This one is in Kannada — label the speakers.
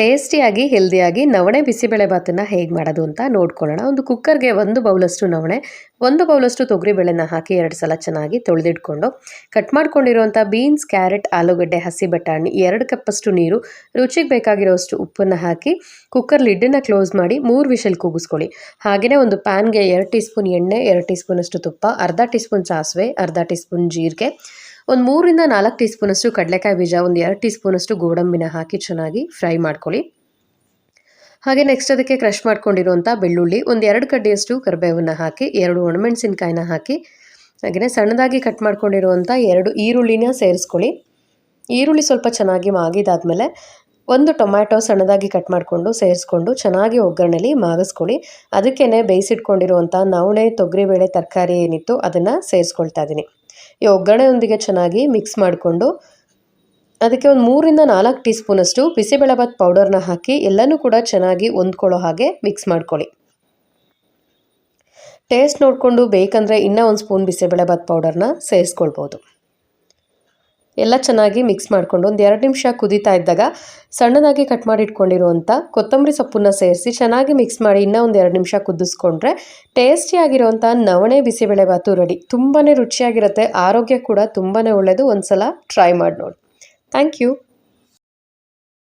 Speaker 1: ಟೇಸ್ಟಿಯಾಗಿ, ಹೆಲ್ದಿಯಾಗಿ ನವಣೆ ಬಿಸಿಬೇಳೆಭಾತನ್ನು ಹೇಗೆ ಮಾಡೋದು ಅಂತ ನೋಡ್ಕೊಳ್ಳೋಣ. ಒಂದು ಕುಕ್ಕರ್ಗೆ ಒಂದು ಬೌಲಷ್ಟು ನವಣೆ, ಒಂದು ಬೌಲಷ್ಟು ತೊಗರಿಬೇಳೆನ ಹಾಕಿ ಎರಡು ಸಲ ಚೆನ್ನಾಗಿ ತೊಳೆದಿಟ್ಕೊಂಡು, ಕಟ್ ಮಾಡ್ಕೊಂಡಿರುವಂಥ ಬೀನ್ಸ್, ಕ್ಯಾರೆಟ್, ಆಲೂಗಡ್ಡೆ, ಹಸಿ ಬಟಾಣಿ ಎರಡು ಕಪ್ಪಷ್ಟು ನೀರು, ರುಚಿಗೆ ಬೇಕಾಗಿರೋಷ್ಟು ಉಪ್ಪನ್ನು ಹಾಕಿ ಕುಕ್ಕರ್ ಲಿಡ್ಡನ್ನು ಕ್ಲೋಸ್ ಮಾಡಿ ಮೂರು ವಿಷಲ್ ಕೂಗಿಸ್ಕೊಳ್ಳಿ. ಹಾಗೆಯೇ ಒಂದು ಪ್ಯಾನ್ಗೆ ಎರಡು ಟೀ ಸ್ಪೂನ್ ಎಣ್ಣೆ, ಎರಡು ಟೀ ಸ್ಪೂನಷ್ಟು ತುಪ್ಪ, ಅರ್ಧ ಟೀ ಸ್ಪೂನ್ ಸಾಸಿವೆ, ಅರ್ಧ ಟೀ ಸ್ಪೂನ್ ಜೀರಿಗೆ ಒಂದು ಮೂರಿಂದ ನಾಲ್ಕು ಟೀ ಸ್ಪೂನಷ್ಟು ಕಡಲೆಕಾಯಿ ಬೀಜ, ಒಂದು ಎರಡು ಟೀ ಸ್ಪೂನಷ್ಟು ಗೋಡಂಬಿನ ಹಾಕಿ ಚೆನ್ನಾಗಿ ಫ್ರೈ ಮಾಡ್ಕೊಳ್ಳಿ. ಹಾಗೆ ನೆಕ್ಸ್ಟ್ ಅದಕ್ಕೆ ಕ್ರಶ್ ಮಾಡ್ಕೊಂಡಿರುವಂಥ ಬೆಳ್ಳುಳ್ಳಿ, ಒಂದು ಎರಡು ಕಡ್ಡಿಯಷ್ಟು ಕರಿಬೇವನ್ನು ಹಾಕಿ, ಎರಡು ಒಣಮೆಣಸಿನಕಾಯಿನ ಹಾಕಿ ಹಾಗೆಯೇ ಸಣ್ಣದಾಗಿ ಕಟ್ ಮಾಡ್ಕೊಂಡಿರುವಂಥ ಎರಡು ಈರುಳ್ಳಿನ ಸೇರಿಸ್ಕೊಳ್ಳಿ. ಈರುಳ್ಳಿ ಸ್ವಲ್ಪ ಚೆನ್ನಾಗಿ ಮಾಗಿದಾದ್ಮೇಲೆ ಒಂದು ಟೊಮ್ಯಾಟೊ ಸಣ್ಣದಾಗಿ ಕಟ್ ಮಾಡಿಕೊಂಡು ಸೇರಿಸ್ಕೊಂಡು ಚೆನ್ನಾಗಿ ಒಗ್ಗರಣೆಲಿ ಮಾಗಿಸ್ಕೊಳ್ಳಿ. ಅದಕ್ಕೇ ಬೇಯಿಸಿಟ್ಕೊಂಡಿರುವಂಥ ನವಣೆ, ತೊಗರಿಬೇಳೆ, ತರಕಾರಿ ಏನಿತ್ತು ಅದನ್ನು ಸೇರಿಸ್ಕೊಳ್ತಾ ಇದ್ದೀನಿ ಈ ಒಗ್ಗರಣೆಯೊಂದಿಗೆ ಚೆನ್ನಾಗಿ ಮಿಕ್ಸ್ ಮಾಡಿಕೊಂಡು ಅದಕ್ಕೆ ಒಂದು ಮೂರಿಂದ ನಾಲ್ಕು ಟೀ ಸ್ಪೂನಷ್ಟು ಬಿಸಿಬೇಳೆಬಾತ್ ಪೌಡರ್ನ ಹಾಕಿ ಎಲ್ಲನೂ ಕೂಡ ಚೆನ್ನಾಗಿ ಹೊಂದ್ಕೊಳ್ಳೋ ಹಾಗೆ ಮಿಕ್ಸ್ ಮಾಡ್ಕೊಳ್ಳಿ. ಟೇಸ್ಟ್ ನೋಡಿಕೊಂಡು ಬೇಕಂದರೆ ಇನ್ನೂ ಒಂದು ಸ್ಪೂನ್ ಬಿಸಿಬೇಳೆಬಾತ್ ಪೌಡರ್ನ ಸೇರಿಸ್ಕೊಳ್ಬೋದು. ಎಲ್ಲ ಚೆನ್ನಾಗಿ ಮಿಕ್ಸ್ ಮಾಡಿಕೊಂಡು ಒಂದು ಎರಡು ನಿಮಿಷ ಕುದೀತಾ ಇದ್ದಾಗ ಸಣ್ಣದಾಗಿ ಕಟ್ ಮಾಡಿ ಇಟ್ಕೊಂಡಿರುವಂಥ ಕೊತ್ತಂಬರಿ ಸೊಪ್ಪನ್ನು ಸೇರಿಸಿ ಚೆನ್ನಾಗಿ ಮಿಕ್ಸ್ ಮಾಡಿ ಇನ್ನೂ ಒಂದು ಎರಡು ನಿಮಿಷ ಕುದಿಸ್ಕೊಂಡ್ರೆ ಟೇಸ್ಟಿಯಾಗಿರುವಂಥ ನವಣೆ ಬಿಸಿಬೇಳೆಭಾತು ರೆಡಿ ತುಂಬಾ ರುಚಿಯಾಗಿರುತ್ತೆ. ಆರೋಗ್ಯ ಕೂಡ ತುಂಬಾ ಒಳ್ಳೆಯದು ಒಂದು ಸಲ ಟ್ರೈ ಮಾಡಿ ನೋಡಿ. Thank you